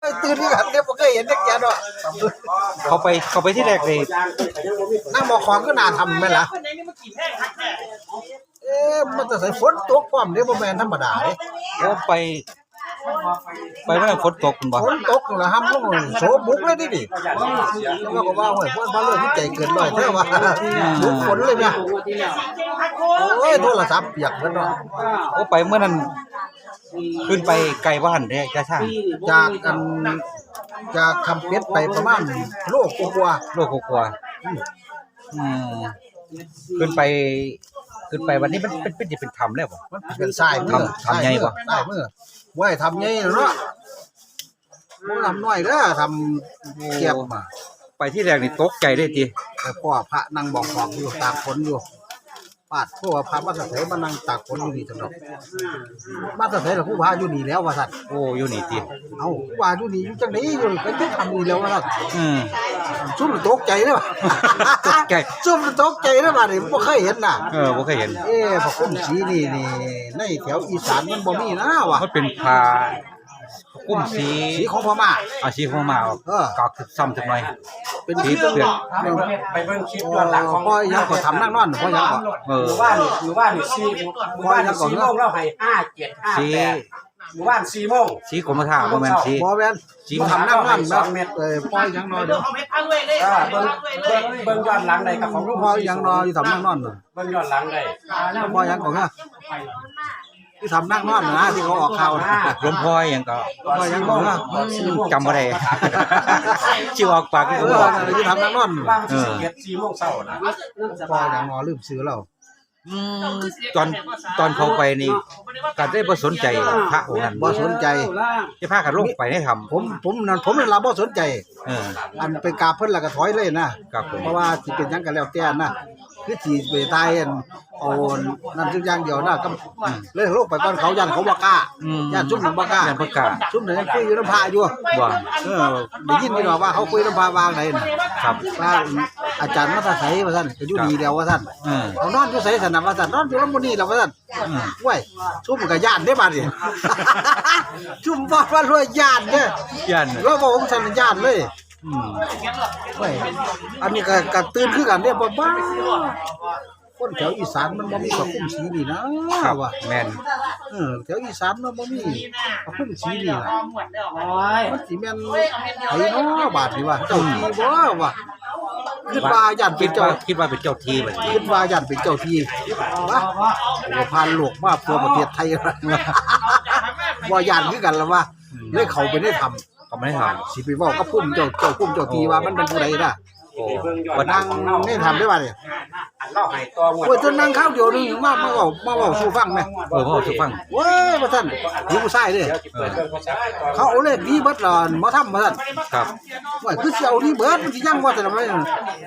ไอ้ตื่นที่กันเนี่ยบ่เคยเห็นเด็กแก่เนาะเขาไปเขาไปที่แรกเลยนั่งหมอของก็น่าทำแม่นล่ะเอ๊ะมันจะใส่ฝนตกพร้อมเด้บ่แม่นธรรมดาเด้โอ้ไป ไปเมื่อฝนตกคุณบ่ฝนตกแล้วห้ำลงโสบุกเลยดิดิแล้วก็ว่าโอ้ยฝนบ้านเรื่องที่ใจเกินร้อยแท้ว่าบุกฝนเลยแม่โอ้ยโทรศัพท์เปียกเบิดเนาะโอ้ไปเมื่อนั้น ขึ้นไปไกลบ้านเด้จ้าช่างจากกันจากคำเป็ดไปประมาณโลกกว่าโลกกลัวๆอืมขึ้นไปขึ้นไปวันนี้มันเป็นเป็นจะเป็นธรรมแล้วบ่มันเป็นทรายมือทำทำไงบ่ทรายมือไว้ทำไงเนาะบ่ทำน้อยเด้อทำเกียบมา ไปที่แรกนี่ตกใจได้ติแต่พ่อพระนั่งบอกของอยู่ตากฝนอยู่ ปาดพวกพระมาสเสมานั่งตากฝนอยู่นี่จังดอกมาสเสแล้วผู้พาอยู่นี่แล้วว่าซั่นโอ้อยู่นี่ติเอ้าผู้พาอยู่นี่อยู่จังได๋อยู่ก็จะทำนี่แล้วว่าซั่นอืมซุ่มตกใจเด้อตกใจซุ่มตกใจเด้อบัดนี้บ่เคยเห็นน่ะเออบ่เคยเห็นเอ๊ะพระคุ้มสีนี่นี่ในแถวอีสานมันบ่มีนะว่ะมันเป็นผ้า กุ้มสีสีของพม่าอาชีพของมาเออกอกซ้ำจักหน่อย เป็นสีสีเปลือกไปเบิ่งคลิปย้อนหลังของพ่อยังก็ทำนั่งนอนพ่อยังก็เออ หมู่บ้านนี่หมู่บ้านนี่สี่หมู่บ้านนี่สี่โมงแล้วให้ห้าเจ็ดห้าสีแปดหมู่บ้านสี่โมงสีกรมท่าบ่แม่นสีบ่แม่นสีทำนั่งนอนนะเออพ่อยังนอนเด้ออ่าเบิ่งเบิ่งเบิ่งย้อนหลังได้กับของลุงพ่อยังนอนอยู่ทำนั่งนอนน่ะเบิ่งย้อนหลังได้ พ่อยังก็ฮะ ที่ทำนั่งนอนนะที่เขาออกข่าวนะหลวงพ่อหยังก็พ่อยังก็ฮะจำบ่ได้ชื่อออกปากเอก็อบ่ออกนั่นที่ทำนั่งนอนบ้านที่สิบเอ็ดสี่โมงเช้านะพ่อยังนอนลืมซื้อแล้วอืมตอนตอนเขาไปนี่ก็ได้บ่สนใจพระองค์นั้นบ่สนใจที่พากันลงไปให้ทำผมผมนั่นผมนั่นล่ะบ่สนใจเอออันไปกราบเพิ่นแล้วก็ถอยเลยนะครับผมเพราะว่าสิเป็นหยังก็แล้วแต่นะ คือสิไปตายอันเอานั่นทุกอย่างเดียวนะก็เลยลงไปก่อนเขายันเขาบ่กล้าอืมย่านซุ่มหนังบ่กล้าย่านบ่กล้า ซุ่มหนังคุยอยู่น้ำพาอยู่ว่าเออได้ยินนี่ดอกว่าเขาคุยน้ำพาวางไหนน่ะครับว่าอาจารย์มาตาไสว่าซั่นก็อยู่ดีแล้วว่าซั่นเออเอานอนอยู่ไสซั่นน่ะว่าซั่นนอนอยู่ลำบ่นี่แล้วว่าซั่นอืมว้ยซุ่มก็ย่านเด้บาดนี่ซุ่มบ่ว่าด้วยย่านเด้ยันแล้วบอกผมสัญญาณเลย อืมเว้ยอันนี้ก็ก็ตื่นคือกันเนี่ยบ่บ้าคนแถวอีสานมันบ่มีผ้าคลุมสีนี่นะครับว่าแม่นเออแถวอีสานมันบ่มีผ้าคลุมสีนี่ล่ะมันสิแม่นไผเนาะบาดนี่ว่าเจ้าที่บ่ว่าคิดว่าย่านเป็คินดเจ้าว่าคิดว่าเป็นเจ้าที่บัดนี้คิดว่าย่านเป็นเจ้าที่วะโอ้พานโลกมาทั่วประเทศไทยว่าย่านคือกันล่ะว่าเลยเข้าไปได้ทำ ก็ไม่ได้ทำสิไปเว้ากับพุ่มเจ้าเจ้าพุ่มเจ้าทีว่ามันเป็นผู้ใดน่ะโอ้ว่านั่งนี่ทำได้ป่ะเนี่ยอันเล่าให้ตัวงวดโอ้ยจนนั่งข้าวเดียวนึงมามาเว้ามาเว้าสู่ฟังไหมเออพ่อสุฟังเว้ยว่าซั่นอยู่ผู้ชายเด้เดี๋ยวจะเปิดเบิ่งภาษาตัวเขาเอาเลขนี้เบิดหลอนบ่ทำว่าซั่นครับว่าคือสิเอานี่เบิดมันสิยังว่าแต่ละไม่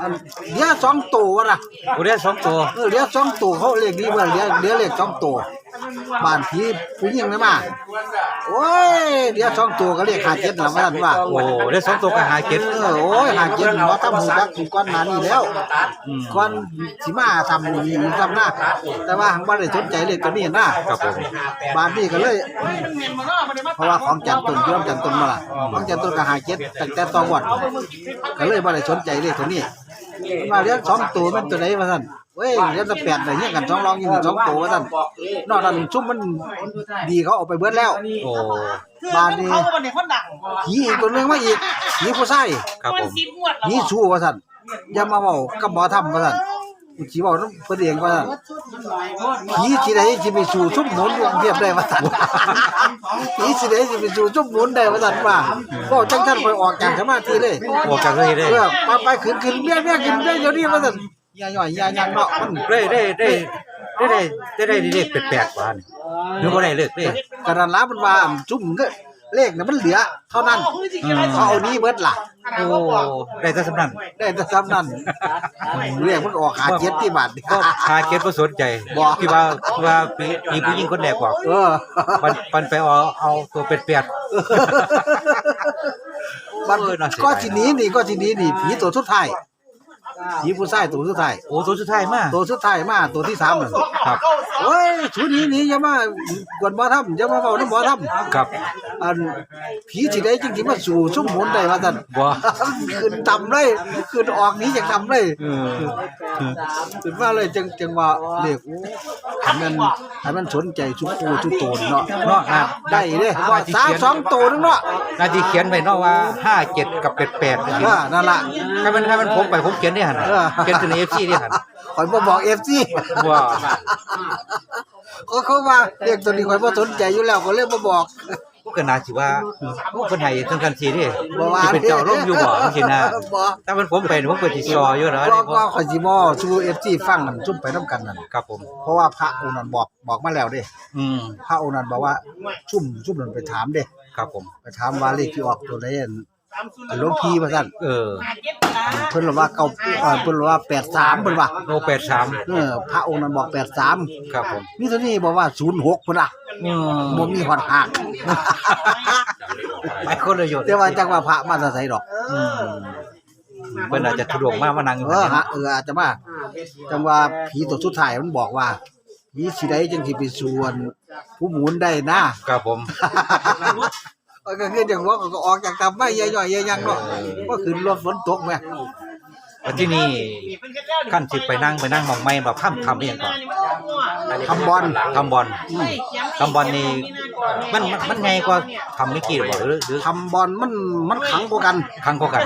อันเดี๋ยวสองตัวว่าล่ะโอ้ได้สองตัวเออเดี๋ยวสองตัวเขาเอาเลขนี้เบิดเดี๋ยวเดี๋ยวเลขสองตัวบ้านผีผู้หญิงได้มาโอ้ยเดี๋ยวสองตัวก็เลข57ล่ะว่าซั่นว่าโอ้ได้สองตัวก็หาเก็ดเออโอ้ย57บ่ทำหูจักถึงก่อนหน้านี้แล้วอืมก่อนสิมาทำนี่ทำหน้าแต่ว่าหังบ่ได้สนใจเลขตัวนี้นะครับผมบ้านนี้ก็เลย เพราะว่าของจันตุนย้อมจันตุนมาล่ะของจันตุนก็หาเจ็ดตั้งแต่ตอนวัดก็เลยบ่ได้สนใจเลขตัวนี้มาเลี้ยงสองตัวมันตัวไหนวะท่านเว้ยเลี้ยงแต่แปดได้เฮียกันสองรองยิงสองตัววะท่านนอกนั้นซุ่มมันดีเขาเอาไปเบิดแล้วโอ้บ้านนี้เขาวันนี้เขาดังผีอีกตัวหนึงมาอีกผีผู้ชายครับผมสิบงวดแล้วผีชูวะท่านอย่ามาเว้ากับหมอทำวะท่าน ผีเว้านำเพิ่นเองวะท่านผีที่ไหนสิไปสู่ซุ่มหมุนอยู่กรุงเทพได้วะท่านผีสิได้สิไปสู่จุ่มหมุนได้ว่าซั่นว่าก็จังท่านไปออกจากสมาธิเลยออกจากเลยได้เออไปไปขึ้นขึ้นเบี้ยเบี้ยขึ้นเบี้ยเดี๋ยวนี้ว่าซั่นอย่าย่อยอย่ายังเนาะมันได้ได้ได้ได้ได้ได้ได้เลขแปลกๆว่านี่หรือบ่ได้เลขเด้กระนั้นละมันว่าจุ่มก็ เลขน่ะมันเหลือ เท่านั้น เขาเอานี้เบิดล่ะ โอ้ได้แต่สำนันได้แต่ซ้ำนั้นเลขมันออกหาเจ็ดที่บาทนี่ ก็หาเก็ดบ่สนใจบ่ที่ว่าว่ามีมีผู้หญิงคนแรกบอกเออ ปันปันไปเอาเอาตัวเป็ดบัดก็สิหนี้นี่ก็สิหนี้นี่ผีตัวสุดท้าย ผีผู้ชายตัวสุดท้ายโอ้ตัวสุดท้ายมาตัวสุดท้ายมาตัวที่สามน่ะครับ โอ้ยชุดนี้นี่อย่ามากวนบ่ทำอย่ามาเว้าน้ำบ่ทำครับอันผีสิได้จริงๆมาสู่ชุ่มหมุนได้ว่าซั่นบ่ขึ้นต่ำเลยขึ้นออกหนี้จากต่ำเลยเออขึ้นมาเลยจังจังว่าเรียกโอ้ให้มันให้มันสนใจชุกโูชุกโตนเนาะเนาะอะได้เด้ว่าสามสองโตนึงเนาะนาทีเขียนไว้เนาะว่า 57 กับ 88จังซี่อ่านั่นล่ะถ้ามันถ้ามันผมไปผมเขียนได้หั่นน่ะเออเขียนตัวใน FC ได้หั่นข่อยบ่บอก FC ว่าก็เขาว่าเรียกตัวนี้ข่อยบ่สนใจอยู่แล้วก็เลยบ่บอก พวกก็น่าสิว่าพวกคนให้ทั้งกันสิเด้บ่ว่าสิเป็นเจ้าลงอยู่บ่จังซี่นะบ่ถ้ามันผมไปนี่ผมก็สิซออยู่เนาะบ่บ่ข่อยสิบ่สู่ FC ฟังนั่นซุ่มไปนํกันนั่นครับผม เพราะว่าพระองค์นั้นบอกบอกมาแล้วเด้ อืมพระองค์นั้นบอกว่าซุ่มซุ่มนั้นไปถามเด้ ครับผม ไปถามว่าเลขที่ออกตัวใดอัน อันหลวงพี่ว่าซั่นเออเพิ่นว่าเก่าเอ่อเพิ่นว่า83เพิ่นว่าโน83เออพระองค์นั้นบอก83ครับผมมีตัวนี้บอกว่า06เพิ่นน่ะอืมบ่มีฮอดหักไปคนละโยชน์แต่ว่าจังว่าพระมาแต่ไสดอกอืมเพิ่นอาจจะทุดงมากมานั่งอยู่เออหั่นฮะเอออาจจะมาจังว่าผีตัวสุดท้ายมันบอกว่าผีสิได้จังสิไปสวน ผู้หมุนได้นะครับผม ก็คือจังว่าก็ออกจากกำไว้ย่อยๆยังเนาะก็ขึ้นรถฝนตกแม่แล้วที่นี่ขั้นสิไปนั่งไปนั่งมองไม่แบบข้ามทำได้ยังก่อนทำบอลทำบอลทำบอลนี่มันมันมันไงกว่าทำไม่กี่หรือลหรือหรือทำบอลมันมันขังกว่ากันครั้งก็กัน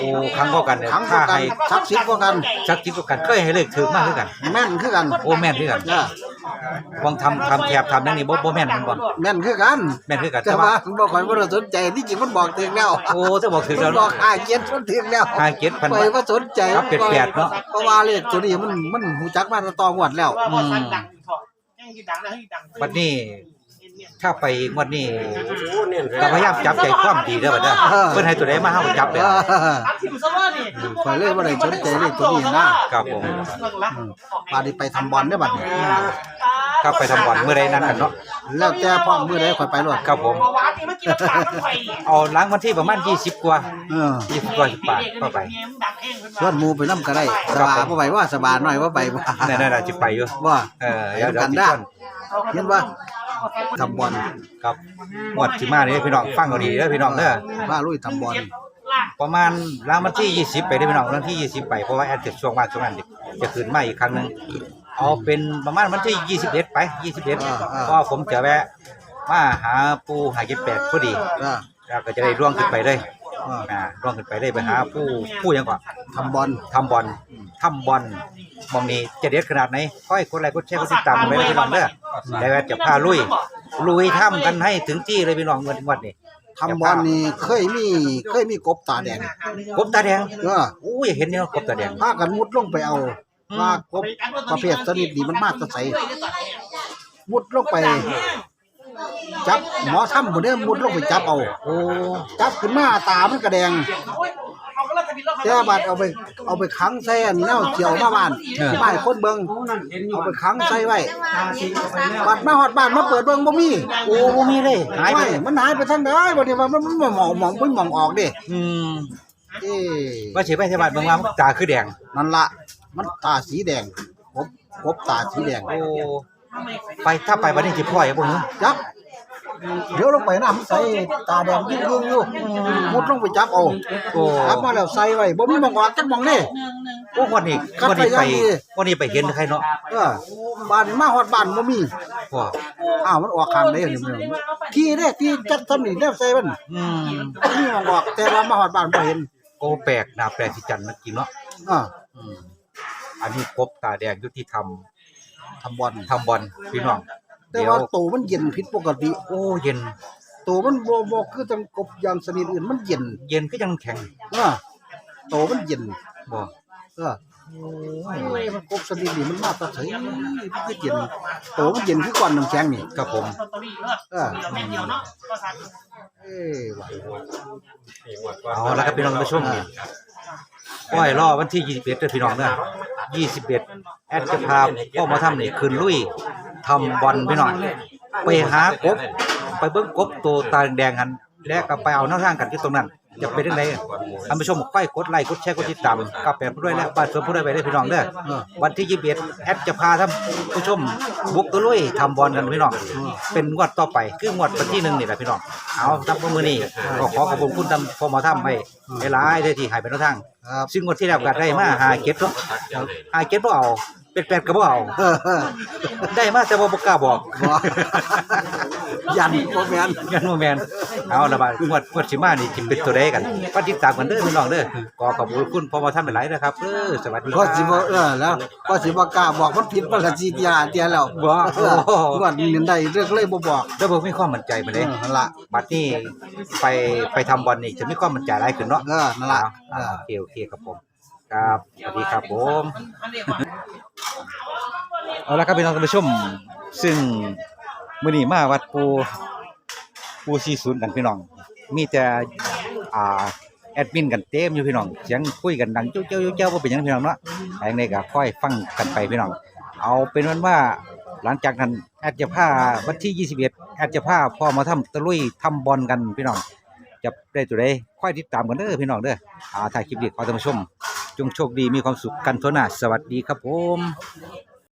โอ้ครั้งก็กันเนี่ยขังกถ้าว่ากันให้ศักดิ์สิทธิ์กว่ากันสักทิศก็กันเคยให้เลขถือมากขึ้นกัน แม่นคือกัน โอ้แม่นขึ้นกันเออ วางทำทำแถบทำนั่นนี่บ่บ่แม่นมันบ่แม่นคือกันแม่นขึ้นกันแต่แต่ว่าว่าบ่ค่อยบ่ได้สนใจที่จริงมันบอกถึงแล้วโอ้ถ้าบอกถือมัแล้นวบอกหาเจ็ดมันถึงแล้วห้าเจ็ดพันไปบ่สนใจครับเป็ดแปดเนาะ เพราะว่าเลขตัวนี้มันมันหูจักมาตั้งแตองวดแล้วบัดนี้ ถ้าไปงวดนี้ก็พยายามจับใจความดีเด้อบัดเด้อเพิ่นให้ตัวใดมาเฮาก็จับเลยเออข่อยเลยบ่ได้สนใจเลขตัวนี้นะ ครับผมปานนี้ไปทำบอลได้อบัดนี้ ครับไปทำบอลเมื่อใดนั้นกันเนาะแล้วแต่พ่อมื้อใดข่อยไปรถครับผมเอาล้างวันที่ประมาณ20กว่าเออ20กว่า10บาทก็ไป ชวนหมู่ไปนํก็ได้สบายบ่ไปว่าสบายหน่อยว่าไปบ่นั่นน่ะสิไปอยู่ว่าเออเดี๋ยวเดี๋ยวกันสิได้ชวนเห็นว่าทำบอลครับงวดสิมานี่พี่น้องฟังเอาดีเด้อพี่น้องเด้อว่าลุยทำบอลประมาณล้างวันที่20 ไปได้อพี่น้องวันที่20 ไปเพราะว่าแอดจะช่วงว่างช่วงนั้นเด็กจะขึ้นมาอีกครั้งหนึง เอาเป็นประมาณวันที่21ไป21เพราะว่าผมจะแวะมาหาปูหาเก็บแปดพอดีอ่าแล้วก็จะได้ร่วงขึ้นไปเลยอ่าอ่าร่วงขึ้นไปได้ไปหาผู้ผู้หยังก่อนทำบอล ทำบอลทำบอลมองนี้จะเด็ดขนาดไหนค่อยกดไลค์กดแชร์กดติดตามไปเลยพี่น้องเด้อแล้วก็จะพาลุย ลุยทำกันให้ถึงที่เลยพี่น้องเงินวัดนี่ทำบอลนี่เคยมีเคยมีกบตาแดงกบตาแดงเออโอ้ยเห็นเนี่ยกบตาแดงพากันมุดลงไปเอา ว่ากบประเภทชนิดนี้มันมากจะใสมุดลงไป จับหมอถ้ำคนนี้มุดลงไปจับเอาโอ้จับขึ้นมาตามันกระแดงแต่บัดเอาไปเอาไปขังใส่อันแนวเกี่ยวมาบ้านที่บ้านคนเบิงเอาไปขังใส่ไว้บัดมาฮอดบ้านมาเปิดเบิงบ่มีโอ้บ่มีเลยหายไปไม่มันหายไปทางใดบัดนี้ว่ามันมันมองมองมันมองออกเด้อืมเอ๊ะว่าสิไปที่บ้านเบิ่งว่ามันตาคือแดงนั่นละ มันตาสีแดงกบกบตาสีแดงโอ้ไปถ้าไปวันนี้สิพ่อยบ่หือจับเดี๋ยวลงไปน้ำใส่ตาแดงยิ่งยิ่งอยู่มุดลงไปจับเอาโอ้จับมาแล้วใส่ไว้บ่มีหมองออกจักหมองนี่โอ้วันนี้ครับวันนี้ไปไปยังดีวันนี้ไปเห็นใครเนาะเออบ้านมาฮอดบ้านบ่มีว่าอ้าวมันออกข้างได้นี่มันที่เด้ที่จัดทำนี่แนวใส่มันอืมบ่มีหมองออกแต่ว่ามาฮอดบ้านบ่เห็นโอ้แปลกน่าแปลกที่จันมันกินเนาะอ่า อืมอันนี้กบตาแดงอยู่ที่ทำทำบอลทำบอลพี่น้อง แต่เดี๋ยวว่าตัวมันเย็นผิดปกติโอ้เย็นตัวมันบ่บ่คือจังกบอย่างชนิดอื่นมันเย็นเย็นก็ยังแข็งอ่าตัวมันเย็นบ่เออ โอ้ยมันกบชนิดนี้มันมาแตะไสมันคือเย็นตัวมันเย็นคือก้อนน้ำแข็งนี่ครับผมเออเอ้ยว่ะเอาละครับพี่น้องผู้ชมนี่ก้อยรอวันที่ 21เด้อพี่น้องเด้อ21 แอดจะพาพ่อมาทำนี่คืนลุยทำบอลพี่น้องไปหากบ ไปเบิ่งกบตัวตาแดงๆหันแล้วก็ไปเอาแนวทางกันที่ตรงนั้น จะเป็นยังไงท่านผู้ชมค่อยกดไลค์กดแชร์กดติดตามกับแปดผู้ด้วยและบ้านสวนผู้ด้วยไปได้อพี่น้องเด้อเออวันที่ยี่สิบเอ็ดแอดจะพาท่านผู้ชมบุกตะลุยทำบอลกันพี่น้องเป็นงวดต่อไปคืองวดวันที่หนึ่งนี่แหละพี่น้องเอาทับมือนี้ก็ขอขอบคุณคุณทำพอหมอทำให้หลายๆได้ที่ใหายไปทั้งทางครับซึ่งงวดที่แล้วก็ได้มาหาเก็บเนาะหาเก็บบ่เอา เป็นแปดก็บ่เอาเออเออได้มาแต่ว่าบ่กล้าบอกบ่ ยันบ่แม่นงั้นโมแมนเอาละบาดงวดงวดสิมานี่สิเป็นตัวใดกันก็ติดตามกันเด้อพี่น้องเด้อขอขอบคุณพอหมอทำหลายๆนะครับเด้อสวัสดีคก็รับสิบ่เออแล้วก็สิบ่กล้าบอกมันผิดมันก็สิเตียเตียแล้วบ่เออก่อนนี้ได้เรื่องเลยบ่บอกแล้วบ่มีความมั่นใจมาเอเด้อนั่นล่ะบัดนี้ไปไปทำบอลนี่จะมีความมั่นใจหลายขึ้นเนาะเออนั่นล่ะเออ่าอ โอเคโอเคครับผมครับสวัสดีครับผม เอาละครับพี่น้องท่านผู้ชม ซึ่ง มื้อนี้มาวัดปูปู40กันพี่น้อง มีแต่อ่าแอดมินกันเต็มอยู่พี่น้องเสียงคุยกันดังเจ้าเจ้าเจ้าบ่เป็นยังพี่น้องเนาะไอ้นี่ก็ค่อยฟังกันไปพี่น้อง เอาเป็นว่าว่าหลังจากนั้นแอดจะพาวันที่ 21 แอดจะพาพ่อมาทำตะลุยทำบอลกันพี่น้อง จะได้ตัวใดค่อยติดตามกันเด้อพี่น้องเด้ออ่าถ่ายคลิปดีขอท่านผู้ชม จงโชคดีมีความสุขกันทั่วหน้าสวัสดีครับผม